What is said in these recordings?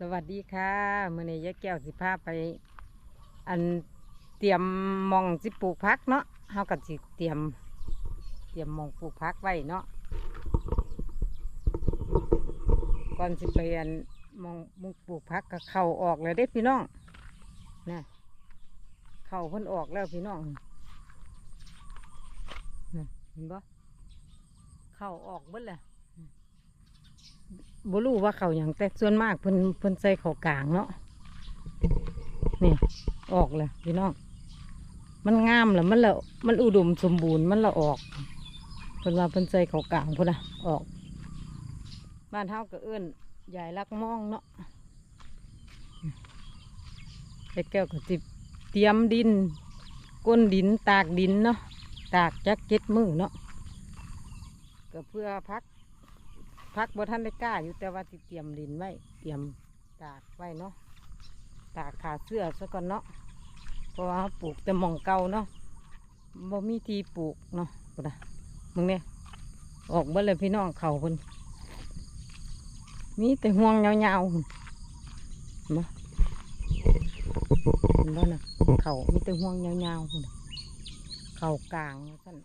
สวัสดีค่ะมื่อนี้ยายแก้วสิพาไป อันเตรียมมองสิปลูกพักเนาะเฮาก็สิเตรียม เตรียมมองปลูกพักไว้เนาะก่อนสิไปอันมองมุงปลูกพักก็เข้าออกเลยเด้พี่น้องนะเข้าพิ่นออกแล้วพี่น้องนะเห็นบ่เข้าออกเบิดเลย บ่รู้ว่าเขาอย่างแต่ส่วนมากเพิ่นเพิ่นใส่เขากลางเนาะนี่ออกเลยพี่น้องมันงามแล้วมันละมันอุดมสมบูรณ์มันละออกเพิ่นว่าเพิ่นใส่เขากลางพุ่นนะออก บ้านเฮาก็เอื้นใหญ่ลักมองเนาะไอ้แก้วก็สิบเตรียมดิน ก้นดินตากดินเนาะตากจักเจ็ดมือเนาะก็เพื่อพัก พักบ่ท่านได้กล้าอยู่แต่ว่าสิเตรียมดินไว้ เตรียมตากไว้เนาะตากขาเสื้อซะก่อนเนาะเพราะว่าปลูกแต่หมองเก่าเนาะบ่มีที่ปลูกเนาะพุ่นะมึงเนี่ยออกเบ่เลยพี่น้องเขาพุ่นมีแต่ห่วงยาวๆพุ่นเห็นบ่เห็นบ่น่ะเขามีแต่ห่วงยาวๆพุ่นเขากลางว่าซั่น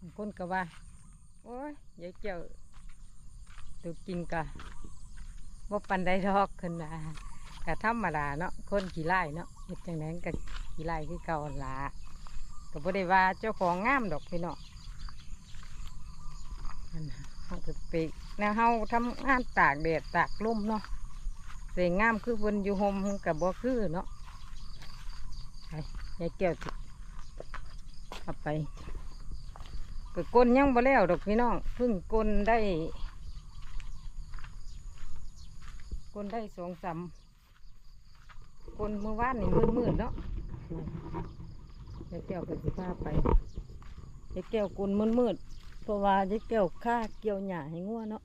บาง คนก็ว่า โอ้ยยายเจ้าตัวกินกะว่าปันได้ดอกขึ้นมากะธรรมดาเนาะคนขี้ไล่เนาะเฮ็ดจังนั้นกะขี้ไล่คือเก่าละก็บ่ได้ว่าเจ้าของงามดอกพี่เนาะนั่นน่ะเฮาก็ไปแนวเฮาทำงานตากแดดตากลมเนาะเสยงามคือเพิ่นอยู่หมกับบ่คือเนาะไปยายแก้วสิเอาไป ก็กลนยังบ่แล้วดอกพี่น้องเพิ่งกลนได้กลนได้สองสามกลนเมื่อวานนี่มืดมืดๆเนาะยายแก้วก็สิพาไปยายแก้วกลนมืดมืดๆเพราะว่ายายแก้วค่าเกี่ยวหญ้าให้งัวเนาะ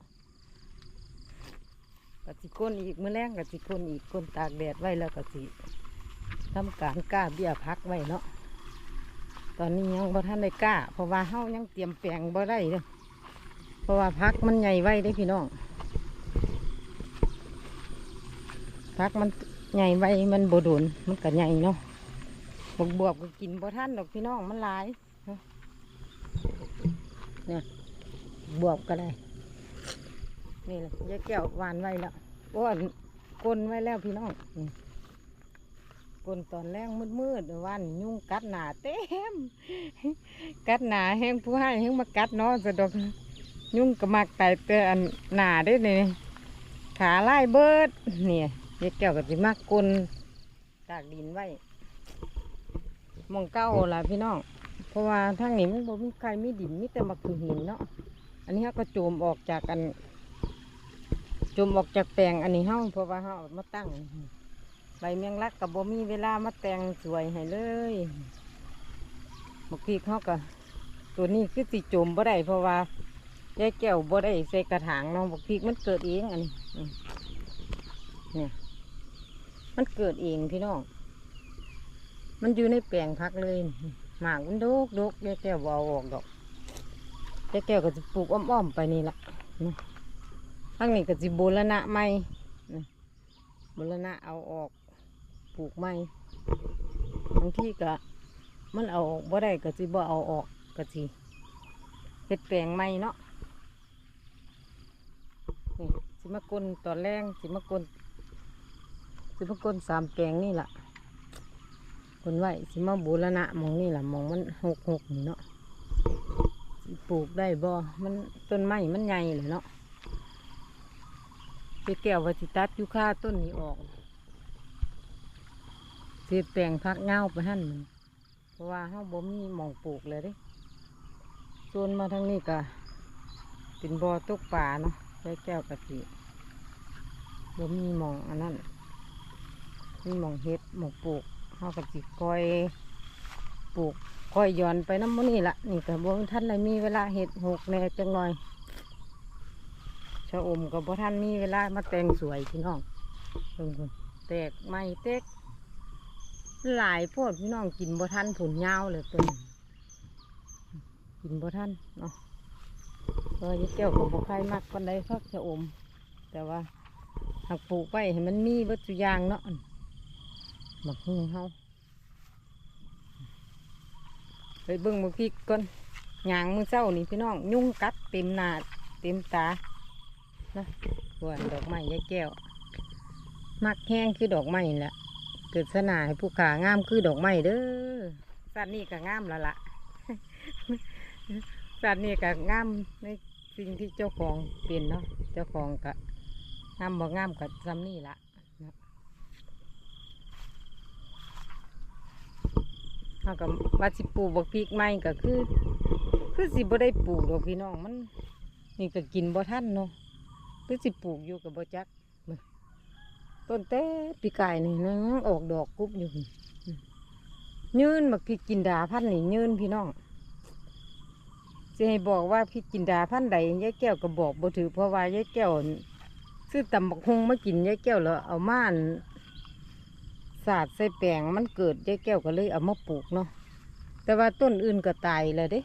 ก็สิกลนอีกมื้อแรงก็สิกลนอีกกลนตากแดดไว้แล้วก็สิทำการกล้าเบี้ยพักไว้เนาะ ตอนนี้ยังบ่ทันได้กล้าเพราะว่าเฮายังเตรียมแปลงบ่ได้เด้อเพราะว่าพักมันใหญ่ไว้ได้พี่น้องพักมันใหญ่ไว้มันบ่โดนมันก็ใหญ่เนาะบวกบวบก็กินบ่ทันดอกพี่น้องมันหลายเนี่ยบวบก็ได้นี่แหละยายแก้วหวานไว้แล้วอ้ยกลนไว้แล้วพี่น้องนี่ กลนตอนแรกมืดๆวันยุงกัดหนาเต็ม กัดหนาแห้งผู้ให้แห้งมากัดเนาะสะดกยุงก็มักไตเตออันหนาได้นี่ขาไล่เบิดเนี่ยยายแก้วกับสิมากกลนตากดินไว้มองเก้าล่ะพี่น้องเพราะว่าทางนี้มันบ่มีใครมีดินมีแต่มาคือหินเนาะอันนี้เขาก็โจมออกจากกันจมออกจากแปลงอันนี้เฮาเพราะว่าเฮามาตั้ง ใบเมียงลักกับบ่มีเวลามาแต่งสวยให้เลยบางทีเขาก็ตัวนี้คือสิจมบ่ได้เพราะว่ายายแก้วบ่ได้ใส่กระถางเนาะบางทีมันเกิดเองอันนี้เนี่ยมันเกิดเองพี่น้องมันอยู่ในแปลงพักเลยหมากมันโดกโดกยายแก้วบ่ออกดอกยายแก้วก็จะปลูกอ้อมๆไปนี่ละนะทางนี้ก็สิบูรณะใหม่มรณะเอาออก ปลูกใหม่บางที่ก็มันเอาบ่ได้ก็สิบ่เอาออกก็สิเฮ็ดแปลงใหม่เนาะนี่สิมากลนตอนแรงสิมากลนสิมากลนสามแปลงนี่แหละกลนไหว้สิมาบูรณะมองนี่แหละมองมันหกหกนี่เนาะปลูกได้บ่ มันต้นไม้มันใหญ่เลยเนาะไปแก้ววัชิตัดยุค่าต้นนี้ออก สีแปลงพักเงาไปหั่นมันเพราะว่าเฮาบ่มีหมองปลูกเลยเด้ส่วนมาทางนี้ก็เป็นบ่อตกป่าเนาะใช้แก้วกะทิบ่มีหมองอันนั้นมีหมองเฮ็ดหมองปลูกเฮากะสิคอยปลูกคอยย้อนไปน้ำมันนี่ละนี่ก็บ่ทันเลยมีเวลาเฮ็ดหกแน่จังหน่อยชะอมกับพ่ท่านมีเวลามาแต่งสวยพี่น้องเพิ่งแตกไม้เต็ก หลายโพดพี่น้องกินบ่ท่านผุนยาวเลยตัวนี้กินบ่ท่านเนาะเพราะยายแก้วกับบุคายมักคนใดพักจะอม แต่ว่าหากปลูกไว้ให้มันมีวัตถุยางเนาะหมักหุงเฮาไปเบิ่งมือพริกก่อนหยางมือเจ้านี่พี่น้อง ยุ่งกัดเต็มหน้าเต็มตานะส่วนดอกไม้ยายแก้ว มักแห้งคือดอกไม้แหละ เกิดสนาให้ผู้ขางามคือดอกไม้เด้อสัตว์นี่ก็งามแล้วล่ะ สัตว์นี่ก็งามในสิ่งที่เจ้าของเป็นเนาะเจ้าของก็งามบ่งามกับซ้ำนี่ละเขาก็ว่าสิปลูกบักพริกใหม่ก็คือ คือสิบ่ได้ปลูกดอกพี่น้องมัน นี่ก็กินบ่ทันเนาะคือสิปลูกอยู่กับบ่จัก ต้นเต้ปีกายนี่นะออกดอกกรุบอยู่นี่ยืนบักพริกกินดาพันนี่ยืนพี่น้องจะให้บอกว่าพริกกินดาพันใดยายแก้วก็บอกบ่ถือเพราะว่ายายแก้วซื้อตำบักฮงมากินยายแก้วแล้วเอาม่าอั่นสาดใส่แปลงมันเกิดยายแก้วก็เลยเอามาปลูกเนาะแต่ว่าต้นอื่นก็ตายเลยเด้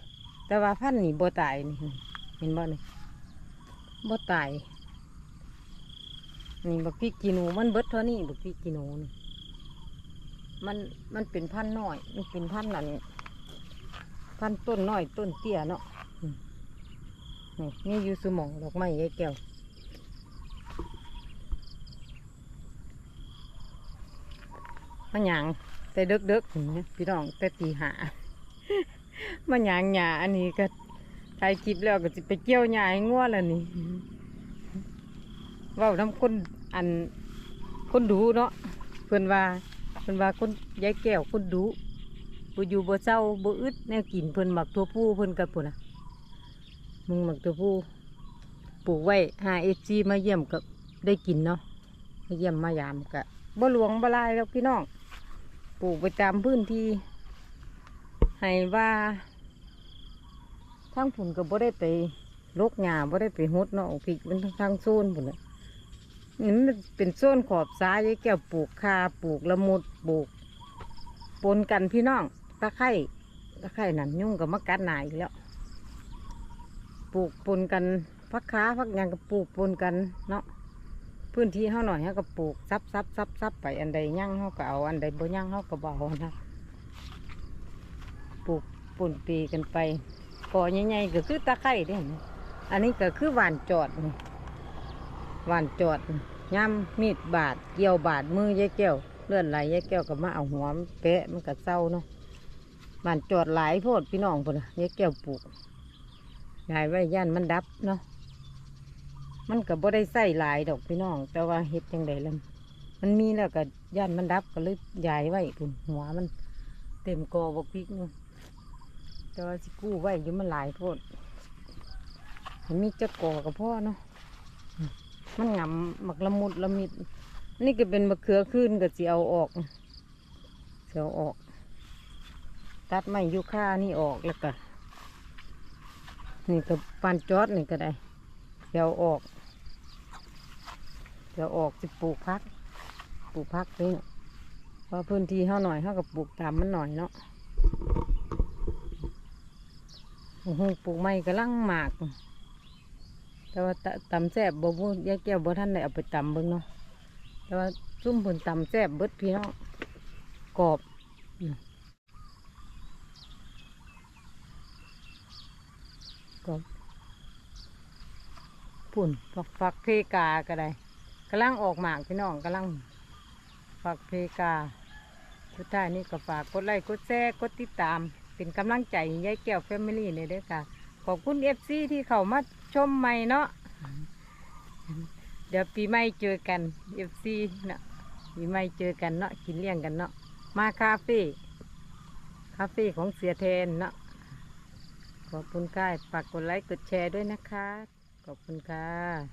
แต่ว่าพันนี่บ่ตายนี่เห็นบ่นี่บ่ตาย นี่บักพริกกีหนูมันเบิดเท่านี้บักพริกกีหนูนี่มันมันเป็นพันธุ์น้อยมันเป็นพันธุ์นั่นพันธุ์ต้นน้อยต้นเตี้ยเนาะนี่นี่อยู่สมองดอกไม้ยายแก้วมันหยางแต่เด็กเด็กพี่น้องแต่ตีหามันหยางหยาอันนี้ก็ถ่ายคลิปแล้วก็จะไปเกี่ยวหญ้าให้งัวแล้วนี่ ว้าน้ำคนอันคนดูเนาะเพิ่อนว่าเพิ่อนว่าคนยายแก้วคนดูบ่อยู่บ่เศร้าบ่อึดแนวกินเพิ่นหมักตัวผู้เพิ่นกับพุ่นน่ะมึงหมักตัวผู้ปลูกไว้หาเอจีมาเยี่ยมก็ได้กินเนาะมาเยี่ยมมายามก็บ่หลวงบ่ลายแล้วพี่น้องปลูกไปตามพื้นที่ให้ว่าทั้งผุนก็บ่ได้ไปลกหญ้าบ่ได้ไปหดเนาะเอาพริกมันทางโซนพุ่นน่ะ นี่มันเป็นโซนขอบซ้ายยายแก้วปลูกคาปลูกละมุดปลูก ปนกันพี่น้องตะไคร่ตะไคร่นั่นยุ่งกับมะกัดหนาอีกแล้ว ปลูกปนกันพักค้าพักยังก็ปลูกปนกันเนาะพื้นที่เฮาหน่อยเฮาก็ปลูกซับซับซับซับไปอันใดยั่งเฮาก็เอาอันใดบ่ยั่งเฮาก็เอานะปลูกปนปีกันไปกอใหญ่ๆก็คือตะไคร่เด้อันนี้ก็คือหวานจอดนี่ หวานจอดย่ำมีดบาดเกี่ยวบาดมือยายแก้วเลื่อนไหลยายแก้วก็มาเอาหัวมันแปะมันก็เศร้าเนาะหวานจอดหลายโพดพี่น้องพุ่นน่ะยายแก้วปลูกยายไว้ย่านมันดับเนาะมันก็บ่ได้ใส่หลายดอกพี่น้อง แต่ว่าเฮ็ดจังไดล่ะมันมีแล้วก็ย่านมันดับก็เลยยายไว้พุ่นหัวมัน เต็มกอบกพิกเนาะแต่ว่าสิกู้ไว้อยู่มันหลายโพดมันมีจะก่อกับพ่อเนาะ มันงำหมักละมุดละมิด นี่ก็เป็นมะเขือขึ้นก็สิเอาออกสิเอออก ตัดไม้ยูคานี่ออกแล้วก็นี่ก็ปานจอดนี่ก็ได้สิเอออกสิเอออกสิปลูกพัก ปลูกพักนี่เพราะพื้นที่เท่าหน่อยเท่ากับปลูกตามมันหน่อยเนาะโอ้โหปลูกไม้กำลังหมาก แต่ว่าตตำแซ่บบ่บูยายแก้วบ่ท่านได้เอาไปตำเบิ่งเนาะแต่ว่าซุ่มผลตำแซ่บเบิดพี่น้องกรอบกรอบปุ่นฝักฝักเพกาก็ได้กำลังออกหมากพี่น้องกำลังฝักเพกาสุดท้ายนี่ก็ฝากกดไลค์กดแชร์กดติดตาม เป็นกำลังใจยายแก้วแฟมิลี่เลยเด้อค่ะ ขอบคุณเอฟซีที่เข้ามาชมใหม่เนาะเดี๋ยวปีใหม่เจอกันเอฟซีเนาะปีใหม่เจอกันเนาะกินเลี้ยงกันเนาะมาคาเฟ่คาเฟ่ของเสียแทนเนาะขอบคุณค่ะฝากกดไลค์กดแชร์ด้วยนะคะ ขอบคุณค่ะ